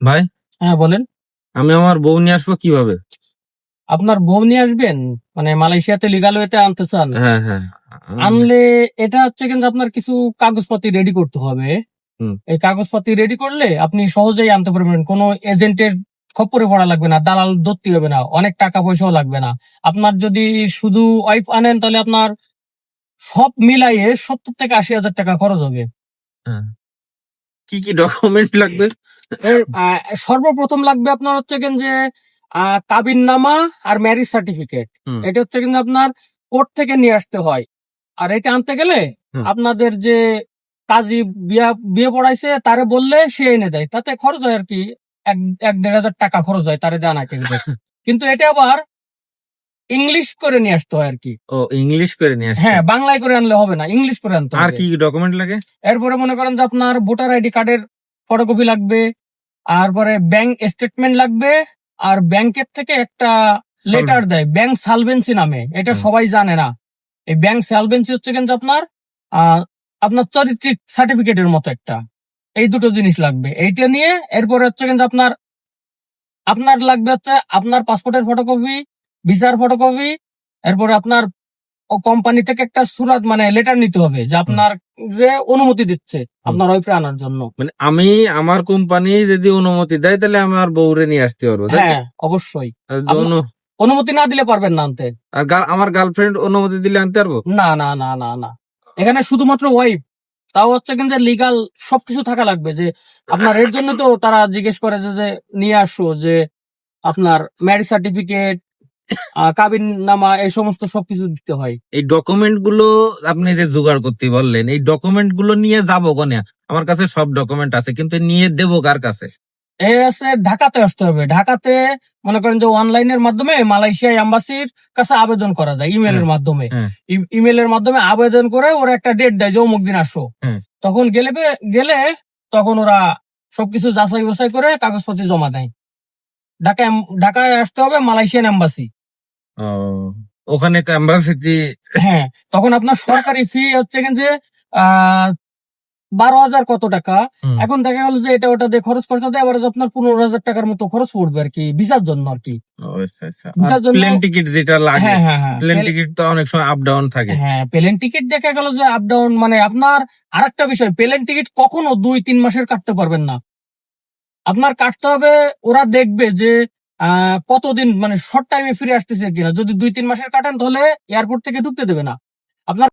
ভাই? হ্যাঁ বলেন। আমি আমার বউ নিয়ে আসব কীভাবে? আপনার বউ নিয়ে আসবেন? মানে মালয়েশিয়াতে লিগাল ওয়েতে আনতে চান? হ্যাঁ হ্যাঁ। আনলে এটা হচ্ছে কিন্তু আপনার কিছু কাগজপাতি রেডি করতে হবে। এই কাগজপাতি রেডি করলে আপনি সহজেই আনতে পারবেন। কোনো এজেন্টের খপ্পরে পড়া লাগবে না দালাল ধরতে হবে না অনেক টাকা পয়সাও লাগবে না। আপনার যদি শুধু ওয়াইফ আনেন তাহলে আপনার সব মিলাইয়ে সত্তর থেকে আশি হাজার টাকা খরচ হবে। কি কি ডকুমেন্ট লাগবে? সর্বপ্রথম লাগবে আপনার হচ্ছে কিন্তু যে কাবিন নামা আর ম্যারিজ সার্টিফিকেট এটা হচ্ছে কিন্তু আপনার কোর্ট থেকে নিয়ে আসতে হয়। আর এটা আনতে গেলে আপনাদের যে কাজী বিয়া বিয়ে পড়াইছে তারে বললে সে এনে দেয়। তাতে খরচ হয় আর কি এক এক দেড় হাজার টাকা খরচ হয় তারে জানা কিন্তু কিন্তু এটা আবার ইংলিশ করে নিয়ে আসতে হয় আর কি ও ইংলিশ করে নিয়ে আসবে হ্যাঁ বাংলায় করে আনলে হবে না ইংলিশ করে আনতে আর কি ডকুমেন্ট লাগে? এরপরে মনে করেন যে আপনার ভোটার আইডি কার্ডের ফটোকপি লাগবে তারপরে ব্যাংক স্টেটমেন্ট লাগবে আর ব্যাংকের থেকে একটা লেটার দেয় ব্যাংক সালভেন্সি নামে। এটা সবাই জানে না। এই ব্যাংক সালভেন্সি হচ্ছে কিন্তু আপনার আপনার চারিত্রিক সার্টিফিকেটের মতো একটা। এই দুটো জিনিস লাগবে। এইটা নিয়ে এরপরে হচ্ছে কিন্তু আপনার আপনার লাগবে হচ্ছে আপনার পাসপোর্টের ফটোকপি ভিসার ফটোকপি এরপরে আপনার কোম্পানি থেকে একটা সুরাত মানে লেটার নিতে হবে যে আপনার যে অনুমতি দিচ্ছে আপনার ওয়াইফে আনার জন্য। মানে আমি আমার কোম্পানি যদি অনুমতি দেয় তাহলে আমার বউরে নিয়ে আসতে পারব হ্যাঁ অবশ্যই। অনুমতি না দিলে পারবেন না আনতে। আর আমার গার্লফ্রেন্ড অনুমতি দিলে আনতে পারব? না না না না না। এখানে শুধুমাত্র ওয়াইফ তাও হচ্ছে কিন্তু লিগাল সবকিছু থাকা লাগবে যে আপনার এর জন্য তো তারা জিজ্ঞেস করে যে যে নিয়ে আসো যে আপনার ম্যারেজ সার্টিফিকেট কাবিন নামা এই সমস্ত সবকিছু দিতে হয়। এই ডকুমেন্টগুলো আপনি যে জোগাড় করতে বললেন এই ডকুমেন্টগুলো নিয়ে যাব কোনে? আমার কাছে সব ডকুমেন্ট আছে কিন্তু নিয়ে দেবো কার কাছে? এ আছে ঢাকাতে আসতে হবে। ঢাকাতে মনে করেন যে অনলাইনের মাধ্যমে মালয়েশিয়া এম্বাসির কাছে আবেদন করা যায় ইমেলের মাধ্যমে। হ্যাঁ। ইমেলের মাধ্যমে আবেদন করে ওরা একটা ডেট দেয় যে অমুক দিন আসো। হ্যাঁ। তখন গেলে গেলে তখন ওরা সবকিছু যাচাই বাছাই করে কাগজপত্র জমা দেয়। ঢাকায় ঢাকায় আসতে হবে মালয়েশিয়ান এম্বাসি। ওখানে অ্যাম্বাসিতে হ্যাঁ তখন আপনার সরকারি ফি হচ্ছে যে বারো হাজার কত টাকা। এখন দেখা গেল যে এটা ওটা দিয়ে খরচ খরচা দেয় আবার আপনার পনেরো হাজার টাকার মতো খরচ পড়বে আর কি ভিসার জন্য আর কি। প্লেন টিকিট যেটা লাগে হ্যাঁ হ্যাঁ হ্যাঁ। প্লেন টিকিট তো অনেক সময় আপ ডাউন থাকে। হ্যাঁ প্লেন টিকিট দেখা গেল যে আপ ডাউন মানে আপনার আরেকটা বিষয় প্লেন টিকিট কখনো দুই তিন মাসের কাটতে পারবেন না। আপনার কাটতে হবে ওরা দেখবে যে কতদিন মানে শর্ট টাইমে ফিরে আসতেছে কিনা? যদি দুই, তিন মাসের কাটান, তাহলে এয়ারপোর্ট থেকে ঢুকতে দেবে না। আপনার